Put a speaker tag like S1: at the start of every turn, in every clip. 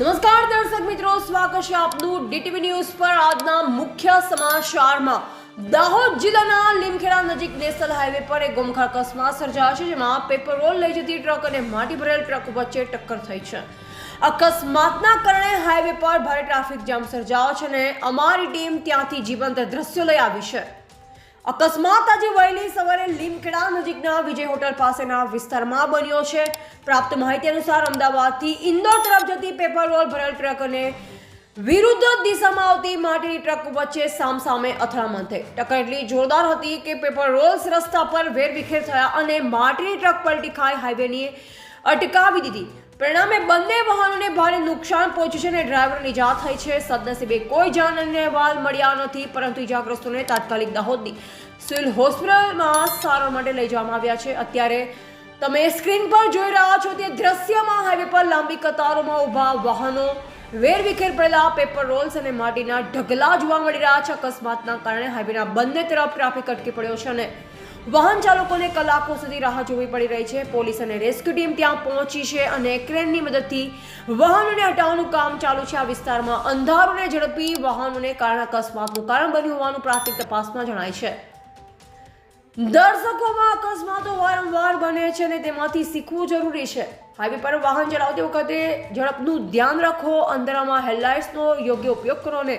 S1: નમસ્કાર, દર્શક મિત્રો, સ્વાગત છે આપનું ડીટીવી ન્યૂઝ પર આજના મુખ્ય સમાચારમાં. દાહોદ જિલ્લાના લીમખેડા નજીક નેશનલ હાઈવે પર એક ગોમખા અકસ્માત સર્જાયો છે, જેમાં પેપર રોલ લઈ જતી ટ્રક અને માટી ભરેલ ટ્રક વચ્ચે ટક્કર થઈ છે. અકસ્માતના કારણે હાઈવે પર ભારે ટ્રાફિક જામ સર્જાયો છે અને અમારી ટીમ ત્યાંથી જીવંત દ્રશ્યો લઈ આવી છે. અકસ્માત આજે વહેલી સવારે લીમખેડા નજીકના વિજય હોટલ પાસેના વિસ્તારમાં બન્યો છે. પ્રાપ્ત માહિતી અનુસાર અમદાવાદથી ઇન્દોર તરફ જતી પેપર રોલ ભરેલ ટ્રક અને વિરુદ્ધ દિશામાં આવતી માટીની ટ્રક વચ્ચે સામસામે અથડામણ થઈ. ટક્કર એટલી જોરદાર હતી કે પેપર રોલ્સ રસ્તા પર વેરવિખેર થયા અને માટીની ટ્રક પલટી ખાઈ હાઈવેની અટકાવી દીધી. પરિણામે બંને વાહનોને ભારે નુકસાન પહોંચ્યું છે અને ડ્રાઈવરની ઇજા થઈ છે. સદનસીબે કોઈ જાન અને વાલ મળ્યા નથી, પરંતુ ઇજાગ્રસ્તોને તાત્કાલિક દાહોદની સિવિલ હોસ્પિટલમાં સારવાર માટે લઈ જવામાં આવ્યા છે. અત્યારે તમે સ્ક્રીન પર જોઈ રહ્યા છો તે દ્રશ્યમાં હાઈવે પર લાંબી કતારોમાં ઊભા વાહનો વેરવિખેર પડેલા પેપર રોલ્સ અને માટીના ઢગલા જોવા મળી રહ્યા છે. અકસ્માતના કારણે હાઈવેના બંને તરફ ટ્રાફિક અટકી પડ્યો છે અને વાહન ચાલકોને કલાકો સુધી રાહ જોવી પડી રહી છે. પોલીસ અને રેસ્ક્યુ ટીમ ત્યાં પહોંચી છે અને ક્રેનની મદદથી વાહનોને હટાવવાનું કામ ચાલુ છે. આ વિસ્તારમાં અંધારું અને ઝડપી વાહનોને કારણે અકસ્માતનું કારણ બન્યું હોવાનું પ્રાથમિક તપાસમાં જણાય છે. દર્શકોમાં અકસ્માતો વારંવાર બને છે અને તેમાંથી શીખવું જરૂરી છે. હાઈવે પર વાહન ચલાવતી વખતે ઝડપનું ધ્યાન રાખો અંધારામાં હેડલાઇટ્સનો યોગ્ય ઉપયોગ કરો અને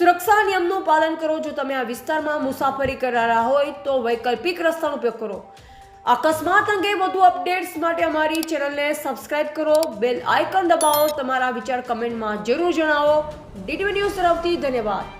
S1: સુરક્ષા નિયમનું પાલન કરો. જો તમે આ વિસ્તારમાં મુસાફરી કરનારા હોય તો વૈકલ્પિક રસ્તાનો ઉપયોગ કરો. અકસ્માત અંગે વધુ અપડેટ્સ માટે અમારી ચેનલને સબસ્ક્રાઇબ કરો. બેલ આઇકન દબાવો. તમારા વિચાર કમેન્ટમાં જરૂર જણાવો. ડીટીવી ન્યૂઝ તરફથી ધન્યવાદ.